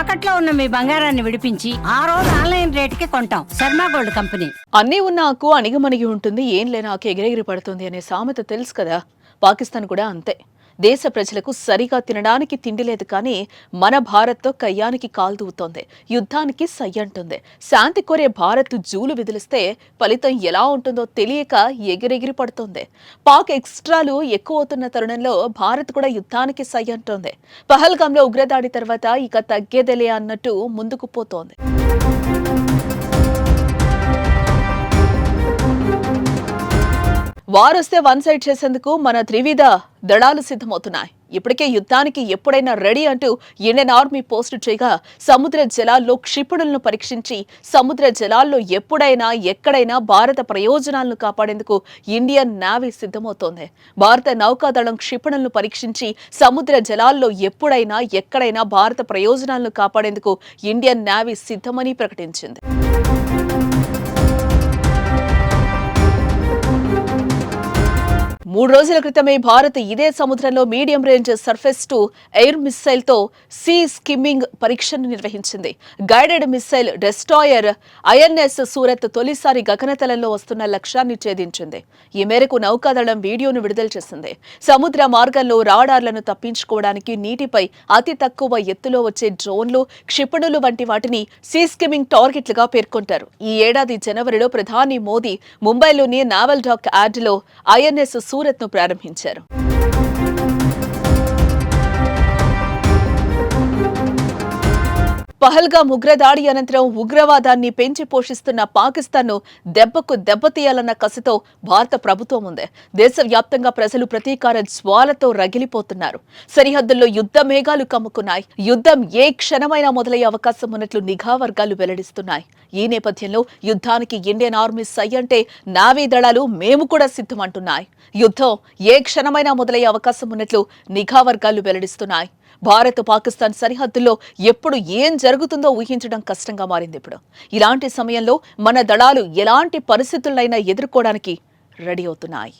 తాకట్లో ఉన్న మీ బంగారాన్ని విడిపించి ఆ రోజు ఆన్లైన్ రేటుకి కొంటాం. Sharma gold company. అన్నీ ఉన్నాకు అణిగమణిగి ఉంటుంది ఏం లేనాకు ఎగిరెగిరి పడుతుంది అనే సామెత తెలుసు కదా? పాకిస్తాన్ కూడా అంతే. దేశ ప్రజలకు సరిగా తినడానికి తిండి లేదు కానీ మన భారత్తో కయ్యానికి కాల్దూవుతోంది యుద్ధానికి సై శాంతి కోరే భారత్ జూలు విదిలిస్తే ఫలితం ఎలా ఉంటుందో తెలియక ఎగిరెగిరి పడుతోంది. పాక్ ఎక్స్ట్రాలు ఎక్కువ అవుతున్న తరుణంలో భారత్ కూడా యుద్ధానికి సై అంటోంది. పహల్గాంలో ఉగ్రదాడి తర్వాత ఇక తగ్గేదేలే అన్నట్టు ముందుకు పోతోంది. వారొస్తే వన్ సైడ్ చేసేందుకు మన త్రివిధ దళాలు సిద్ధమవుతున్నాయి. ఇప్పటికే యుద్ధానికి ఎప్పుడైనా రెడీ అంటూ ఇండియన్ ఆర్మీ పోస్టు చేయగా సముద్ర జలాల్లో క్షిపణులను పరీక్షించి సముద్ర జలాల్లో ఎప్పుడైనా ఎక్కడైనా భారత ప్రయోజనాలను కాపాడేందుకు ఇండియన్ నావీ సిద్ధమవుతోంది. భారత నౌకాదళం క్షిపణులను పరీక్షించి సముద్ర జలాల్లో ఎప్పుడైనా ఎక్కడైనా భారత ప్రయోజనాలను కాపాడేందుకు ఇండియన్ నావీ సిద్ధమని ప్రకటించింది. మూడు రోజుల క్రితమే భారత్ ఇదే సముద్రంలో medium range surface to air మిస్సైల్తో sea skimming పరీక్షను నిర్వహించింది. Guided missile destroyer INS Surat తొలిసారి గగనతలంలో వస్తున్న లక్ష్యాన్ని ఛేదించింది. ఈ మేరకు నౌకాదళం వీడియోను విడుదల చేసింది. సముద్ర మార్గంలో రాడార్లను తప్పించుకోవడానికి నీటిపై అతి తక్కువ ఎత్తులో వచ్చే డ్రోన్లు క్షిపణులు వంటి వాటిని సీ స్కిమ్మింగ్ టార్గెట్లుగా పేర్కొంటారు. ఈ ఏడాది జనవరిలో ప్రధాని మోదీ ముంబైలోని నావల్ డాక్ యార్డ్లో ఐఎన్ఎస్ సూరత్ ను ప్రారంభించారు. పహల్గా ఉగ్రదాడి అనంతరం ఉగ్రవాదాన్ని పెంచి పోషిస్తున్న పాకిస్తాన్ను దెబ్బకు దెబ్బతీయాలన్న కసితో భారత ప్రభుత్వం ఉంది. దేశవ్యాప్తంగా ప్రజలు ప్రతీకార జ్వాలతో రగిలిపోతున్నారు. సరిహద్దుల్లో యుద్ధ మేఘాలు కమ్ముకున్నాయి. యుద్ధం ఏ క్షణమైనా మొదలయ్యే అవకాశం ఉన్నట్లు నిఘా వర్గాలు వెల్లడిస్తున్నాయి. ఈ నేపథ్యంలో యుద్ధానికి ఇండియన్ ఆర్మీ సై అంటే నావీ దళాలు మేము కూడా సిద్ధమంటున్నాయి. యుద్ధం ఏ క్షణమైనా మొదలయ్యే అవకాశం ఉన్నట్లు నిఘా వర్గాలు వెల్లడిస్తున్నాయి. భారత్ పాకిస్తాన్ సరిహద్దుల్లో ఎప్పుడు ఏం జరుగుతుందో ఊహించడం కష్టంగా మారింది ఇప్పుడు. ఇలాంటి సమయంలో మన దళాలు ఎలాంటి పరిస్థితులైనా ఎదుర్కోవడానికి రెడీ అవుతున్నాయి.